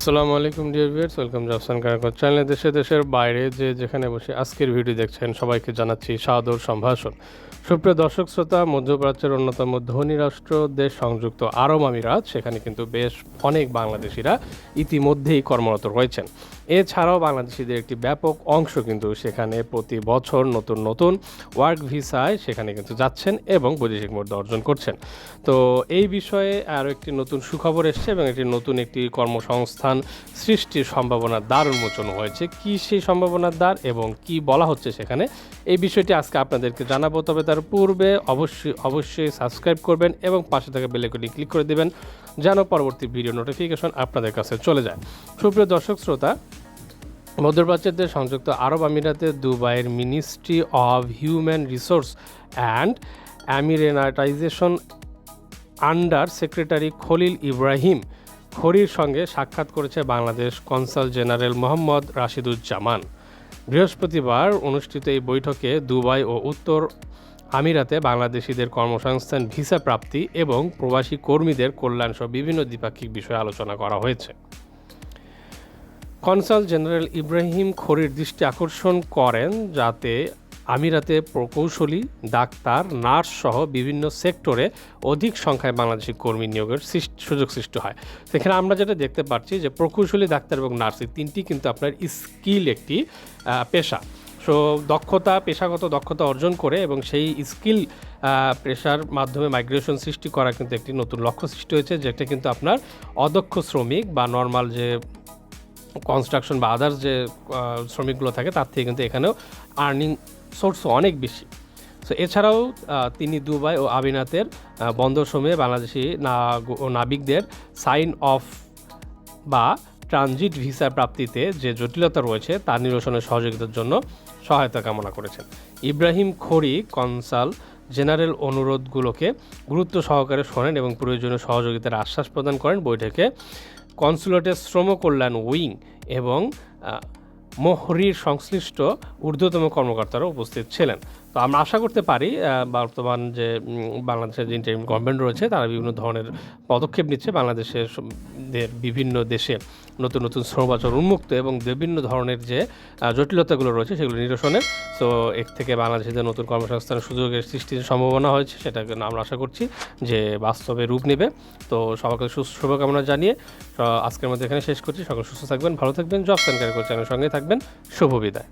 আসসালামু আলাইকুম dear viewers welcome Jafsan Karakar চ্যানেলে দেশে দেশের বাইরে যে যেখানে বসে আজকের ভিডিও দেখছেন, সবাইকে জানাচ্ছি সাদর সম্ভাষণ। সুপ্রিয় দর্শক, শ্রোতা, মধ্যপ্রাচ্যের অন্যতম ধনী রাষ্ট্র, দেশ সংযুক্ত আরব আমিরাত, সেখানে কিন্তু বেশ অনেক বাংলাদেশিরা ইতিমধ্যেই কর্মরত রয়েছেন। এছাড়াও বাংলাদেশিদের একটি ব্যাপক অংশ কিন্তু সেখানে প্রতি বছর নতুন নতুন ওয়ার্ক ভিসায় সেখানে কিন্তু যাচ্ছেন এবং বৈদেশিক মুদ্রা অর্জন করছেন। তো এই বিষয়ে আরও একটি নতুন সুখবর এসছে এবং একটি নতুন একটি কর্মসংস্থান সৃষ্টির সম্ভাবনার দ্বার উন্মোচন হয়েছে। কি সেই সম্ভাবনার দ্বার এবং কি বলা হচ্ছে সেখানে? এই বিষয়টি আজকে আপনাদেরকে জানাব, তবে তার পূর্বে অবশ্যই অবশ্যই সাবস্ক্রাইব করবেন এবং পাশে থাকা বেলেকনি ক্লিক করে দেবেন যেন পরবর্তী ভিডিও নোটিফিকেশন আপনাদের কাছে চলে যায়। সুপ্রিয় দর্শক, শ্রোতা মধ্যপ্রাচ্যের দেশ সংযুক্ত আরব আমিরাতে দুবাইয়ের ministry of human resource and emiratisation under secretary Khalil Ibrahim খরির সঙ্গে সাক্ষাৎ করেছে বাংলাদেশ কনসাল জেনারেল মোহাম্মদ রাশিদুজ্জামান। বৃহস্পতিবার অনুষ্ঠিত এই বৈঠকে দুবাই ও উত্তর আমিরাতে বাংলাদেশিদের কর্মসংস্থান, ভিসা প্রাপ্তি এবং প্রবাসী কর্মীদের কল্যাণসহ বিভিন্ন দ্বিপাক্ষিক বিষয়ে আলোচনা করা হয়েছে। কনসাল জেনারেল ইব্রাহিম খরির দৃষ্টি আকর্ষণ করেন যাতে আমিরাতে প্রকৌশলী, ডাক্তার, নার্স সহ বিভিন্ন সেক্টরে অধিক সংখ্যায় বাংলাদেশি কর্মী নিয়োগের সুযোগ সৃষ্টি হয়। সেখানে আমরা যেটা দেখতে পাচ্ছি যে প্রকৌশলী, ডাক্তার এবং নার্স এই তিনটি কিন্তু আপনার স্কিল একটি পেশা। সো দক্ষতা, পেশাগত দক্ষতা অর্জন করে এবং সেই স্কিল পেশার মাধ্যমে মাইগ্রেশন সৃষ্টি করা কিন্তু একটি নতুন লক্ষ্য সৃষ্টি হয়েছে, যেটা কিন্তু আপনার অদক্ষ শ্রমিক বা নর্মাল যে কনস্ট্রাকশন বা আদার্স যে শ্রমিকগুলো থাকে তার থেকে কিন্তু এখানেও আর্নিং সোর্স অনেক বেশি। তো এছাড়াও তিনি দুবাই ও আহ, বন্দর সময়ে বাংলাদেশি নাবিকদের সাইন অফ বা ট্রানজিট ভিসা প্রাপ্তিতে যে জটিলতা রয়েছে তা নিরসনের সহযোগিতার জন্য সহায়তা কামনা করেছেন। ইব্রাহিম খড়ি কনসাল জেনারেল অনুরোধগুলোকে গুরুত্ব সহকারে শোনেন এবং প্রয়োজনীয় সহযোগিতার আশ্বাস প্রদান করেন বৈঠকে। কনসুলেটের শ্রম কল্যাণ উইং এবং মোহরির সংশ্লিষ্ট ঊর্ধ্বতম কর্মকর্তারা উপস্থিত ছিলেন। তো আমরা আশা করতে পারি বর্তমান যে বাংলাদেশের যে ইন্টারিম গভর্নমেন্ট রয়েছে, তারা বিভিন্ন ধরনের পদক্ষেপ নিচ্ছে, বাংলাদেশের দের বিভিন্ন দেশে নতুন নতুন শ্রমবাচর উন্মুক্ত এবং বিভিন্ন ধরনের যে জটিলতাগুলো রয়েছে সেগুলো নিরসনের তো এর থেকে বাংলাদেশের নতুন কর্মসংস্থানের সুযোগের সৃষ্টির সম্ভাবনা হয়েছে সেটাকে আমরা আশা করছি যে বাস্তবে রূপ নেবে। তো সবাইকে শুভকামনা জানিয়ে আজকের মধ্যে এখানে শেষ করছি। সকল সুস্থ থাকবেন, ভালো থাকবেন। জব সেন্টার চ্যানেলের সঙ্গে থাকবেন। শুভ বিদায়।